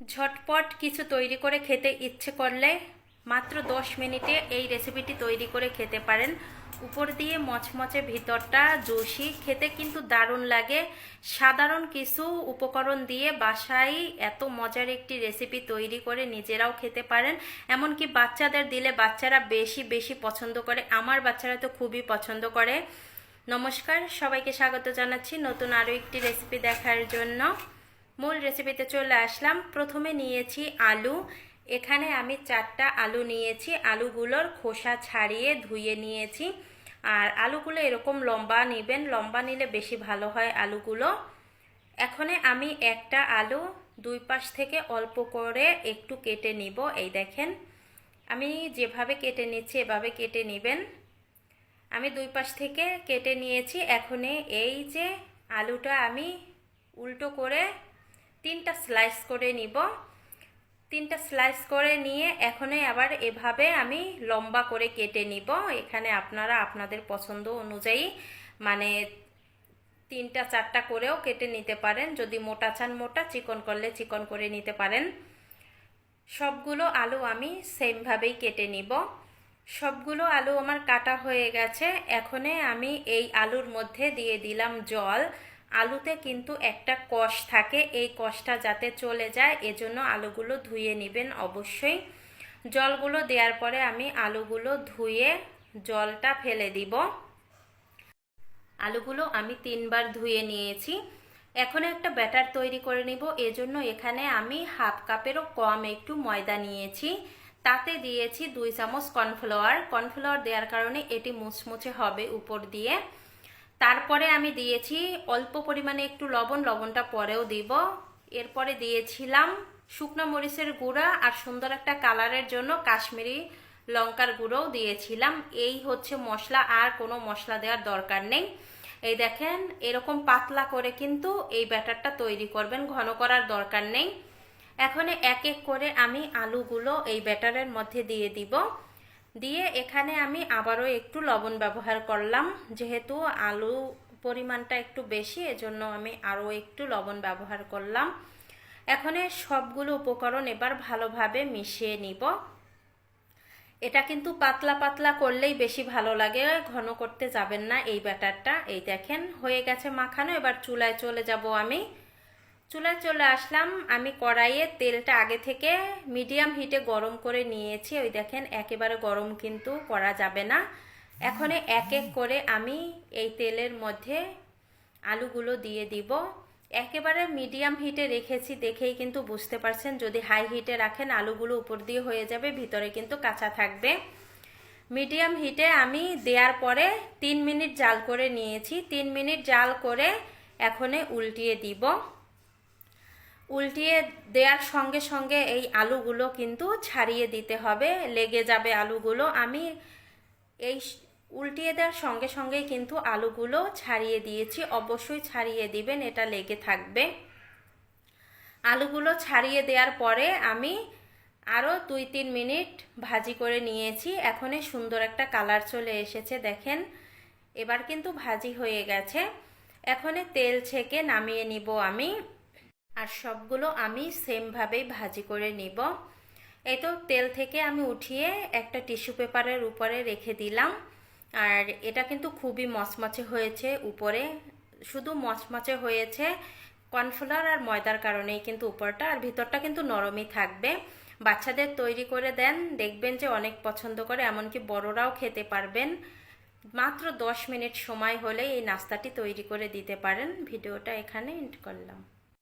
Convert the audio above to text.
ঝটপট কিছু তৈরি করে খেতে ইচ্ছে করলে মাত্র দশ মিনিটে এই রেসিপিটি তৈরি করে খেতে পারেন। উপর দিয়ে মচমচে ভিতরটা জুসি। খেতে কিন্তু দারুণ লাগে। সাধারণ কিছু উপকরণ দিয়ে বাসায় এত মজার একটি রেসিপি তৈরি করে নিজেরাও খেতে পারেন। এমনকি বাচ্চাদের দিলে বাচ্চারা বেশি বেশি পছন্দ করে। আমার বাচ্চারা তো খুবই পছন্দ করে। নমস্কার। সবাইকে স্বাগত জানাচ্ছি নতুন আরও একটি রেসিপি দেখার জন্য। মূল রেসিপিতে চলে আসলাম। প্রথমে নিয়েছি আলু। এখানে আমি চারটা আলু নিয়েছি। আলুগুলোর খোসা ছাড়িয়ে ধুয়ে নিয়েছি। আর আলুগুলো এরকম লম্বা নেবেন। লম্বা নিলে বেশি ভালো হয় আলুগুলো। এখানে আমি একটা আলু দুই পাশ থেকে অল্প করে একটু কেটে নিব। এই দেখেন, আমি যেভাবে কেটে নিচ্ছি এভাবে কেটে নেবেন। আমি দুই পাশ থেকে কেটে নিয়েছি। এখন এই যে আলুটা আমি উল্টো করে তিনটা স্লাইস করে নিব। তিনটা স্লাইস করে নিয়ে এখনই আবার এভাবে আমি লম্বা করে কেটে নিব। এখানে আপনারা আপনাদের পছন্দ অনুযায়ী মানে তিনটা চারটা করেও কেটে নিতে পারেন। যদি মোটা চান মোটা, চিকন করলে চিকন করে নিতে পারেন। সবগুলো আলু আমি সেমভাবেই কেটে নিব। সবগুলো আলু আমার কাটা হয়ে গেছে। এখনে আমি এই আলুর মধ্যে দিয়ে দিলাম জল। আলুতে কিন্তু একটা কষ থাকে, এই কষটা যাতে চলে যায়, এজন্য আলুগুলো ধুয়ে নেবেন অবশ্যই। জলগুলো দেওয়ার পরে আমি আলুগুলো ধুয়ে জলটা ফেলে দিব। আলুগুলো আমি তিনবার ধুয়ে নিয়েছি। এখন একটা ব্যাটার তৈরি করে নিব, এজন্য এখানে আমি হাফ কাপেরও কম একটু ময়দা নিয়েছি। তাতে দিয়েছি দুই চামচ কর্নফ্লাওয়ার। কর্নফ্লাওয়ার দেওয়ার কারণে এটি মুচমুচে হবে উপর দিয়ে। তারপরে আমি দিয়েছি অল্প পরিমাণে একটু লবণ, লবণটা পরেও দিব। এরপরে দিয়েছিলাম শুকনো মরিচের গুঁড়া আর সুন্দর একটা কালারের জন্য কাশ্মীরি লঙ্কার গুঁড়োও দিয়েছিলাম। এই হচ্ছে মশলা, আর কোনো মশলা দেওয়ার দরকার নেই। এই দেখেন, এরকম পাতলা করে কিন্তু এই ব্যাটারটা তৈরি করবেন, ঘন করার দরকার নেই। এখন এক এক করে আমি আলুগুলো এই ব্যাটারের মধ্যে দিয়ে দিব। দিয়ে এখানে আমি আবারও একটু লবণ ব্যবহার করলাম। যেহেতু আলু পরিমাণটা একটু বেশি, এজন্য আমি আরও একটু লবণ ব্যবহার করলাম। এখানে সবগুলো উপকরণ এবার ভালোভাবে মিশিয়ে নিব। এটা কিন্তু পাতলা পাতলা করলেই বেশি ভালো লাগে, ঘন করতে যাবেন না এই ব্যাটারটা। এই দেখেন, হয়ে গেছে মাখানো। এবার চুলায় চলে যাব আমি। চুলায় চলে আসলাম। আমি কড়াইয়ে তেলটা আগে থেকে মিডিয়াম হিটে গরম করে নিয়েছি। ওই দেখেন, একেবারে গরম কিন্তু করা যাবে না। এখন এক এক করে আমি এই তেলের মধ্যে আলুগুলো দিয়ে দিব। একেবারে মিডিয়াম হিটে রেখেছি দেখেই কিন্তু বুঝতে পারছেন, যদি হাই হিটে রাখেন আলুগুলো উপর দিয়ে হয়ে যাবে, ভিতরে কিন্তু কাঁচা থাকবে। মিডিয়াম হিটে আমি দেওয়ার পরে তিন মিনিট জাল করে নিয়েছি। তিন মিনিট জাল করে এখনে উল্টিয়ে দিব। উল্টিয়ে দেওয়ার সঙ্গে সঙ্গে এই আলুগুলো কিন্তু ছাড়িয়ে দিতে হবে, লেগে যাবে আলুগুলো। আমি এই উল্টিয়ে দেওয়ার সঙ্গে সঙ্গেই কিন্তু আলুগুলো ছাড়িয়ে দিয়েছি। অবশ্যই ছাড়িয়ে দিবেন, এটা লেগে থাকবে। আলুগুলো ছাড়িয়ে দেওয়ার পরে আমি আরও দুই তিন মিনিট ভাজি করে নিয়েছি। এখনই সুন্দর একটা কালার চলে এসেছে, দেখেন। এবার কিন্তু ভাজি হয়ে গেছে। এখনে তেল ছেঁকে নামিয়ে নিব আমি। আর সবগুলো আমি সেমভাবেই ভাজি করে নিব। এই তো তেল থেকে আমি উঠিয়ে একটা টিস্যু পেপারের উপরে রেখে দিলাম। আর এটা কিন্তু খুবই মচমচে হয়েছে উপরে। শুধু মচমচে হয়েছে কর্নফ্লাওয়ার আর ময়দার কারণেই কিন্তু উপরটা। আর ভিতরটা কিন্তু নরমই থাকবে। বাচ্চাদের তৈরি করে দেন, দেখবেন যে অনেক পছন্দ করে, এমনকি বড়রাও খেতে পারবেন। মাত্র দশ মিনিট সময় হলে এই নাস্তাটি তৈরি করে দিতে পারেন। ভিডিওটা এখানে এন্ড করলাম।